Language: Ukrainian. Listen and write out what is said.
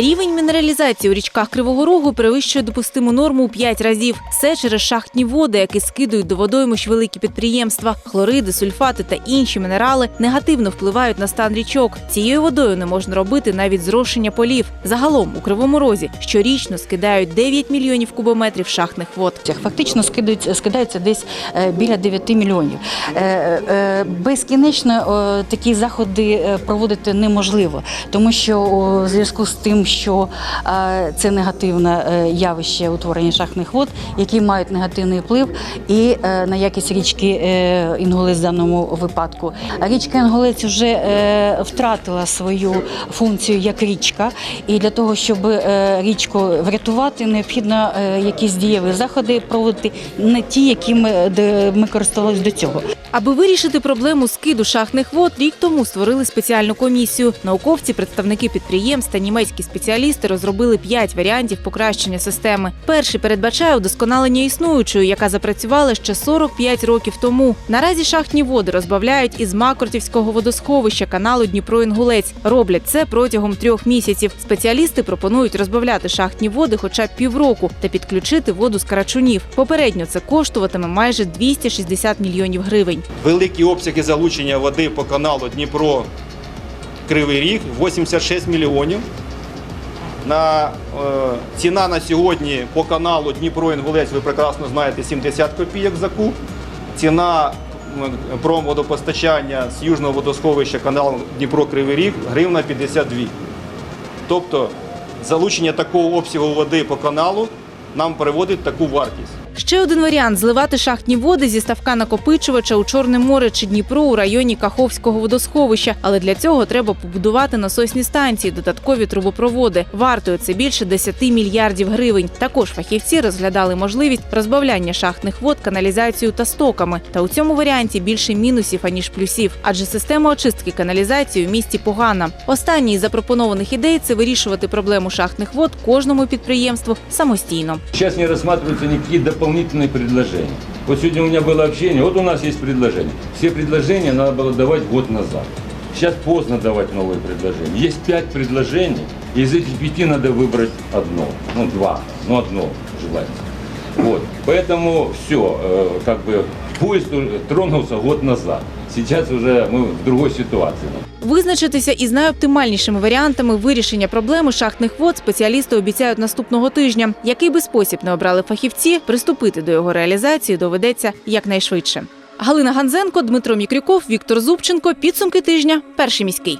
Рівень мінералізації у річках Кривого Рогу перевищує допустиму норму у 5 разів. Все через шахтні води, які скидують до водоймищ великі підприємства. Хлориди, сульфати та інші мінерали негативно впливають на стан річок. Цією водою не можна робити навіть зрошення полів. Загалом у Кривому Розі щорічно скидають 9 мільйонів кубометрів шахтних вод. Фактично скидаються десь е, біля 9 мільйонів. Е, е, Безкінечно такі заходи проводити неможливо, тому що у зв'язку з тим, що е, це негативне е, явище утворення шахтних вод, які мають негативний вплив і е, на якість річки Інгулець в даному випадку. Річка Інгулець вже втратила свою функцію як річка, і для того, щоб річку врятувати, необхідно якісь дієві заходи проводити, не ті, які ми користувалися до цього. Аби вирішити проблему скиду шахтних вод, рік тому створили спеціальну комісію. Науковці, представники підприємств та німецькі спеціалісти розробили п'ять варіантів покращення системи. Перший передбачає удосконалення існуючої, яка запрацювала ще 45 років тому. Наразі шахтні води розбавляють із Макортівського водосховища каналу Дніпро-Інгулець. Роблять це протягом трьох місяців. Спеціалісти пропонують розбавляти шахтні води хоча б півроку та підключити воду з карачунів. Попередньо це коштуватиме майже 260 мільйонів гривень. Великі обсяги залучення води по каналу Дніпро Кривий Ріг 86 мільйонів. На, е, ціна на сьогодні по каналу Дніпро Інгулець, ви прекрасно знаєте, 70 копійок за куб. Ціна промводопостачання з южного водосховища каналу Дніпро Кривий Ріг гривна 52. Тобто залучення такого обсягу води по каналу нам переводить таку вартість. Ще один варіант зливати шахтні води зі ставка накопичувача у Чорне море чи Дніпро у районі Каховського водосховища. Але для цього треба побудувати насосні станції, додаткові трубопроводи. Вартою це більше 10 мільярдів гривень. Також фахівці розглядали можливість розбавляння шахтних вод каналізацією та стоками. Та у цьому варіанті більше мінусів аніж плюсів, адже система очистки каналізації в місті погана. Останній із запропонованих ідей це вирішувати проблему шахтних вод кожному підприємству самостійно. Сейчас не рассматриваются никакие дополнительные предложения. Вот сегодня у меня было общение, вот у нас есть предложение. Все предложения надо было давать год назад. Сейчас поздно давать новые предложения. Есть пять предложений, из этих пяти надо выбрать одно, ну два, ну одно желательно. Вот, поэтому все, как бы поезд тронулся год назад. Сейчас уже мы в другой ситуации. Визначитися із найоптимальнішими варіантами вирішення проблеми шахтних вод спеціалісти обіцяють наступного тижня. Який би спосіб не обрали фахівці, приступити до його реалізації доведеться якнайшвидше. Галина Ганзенко, Дмитро Мікрюков, Віктор Зубченко. Підсумки тижня. Перший міський.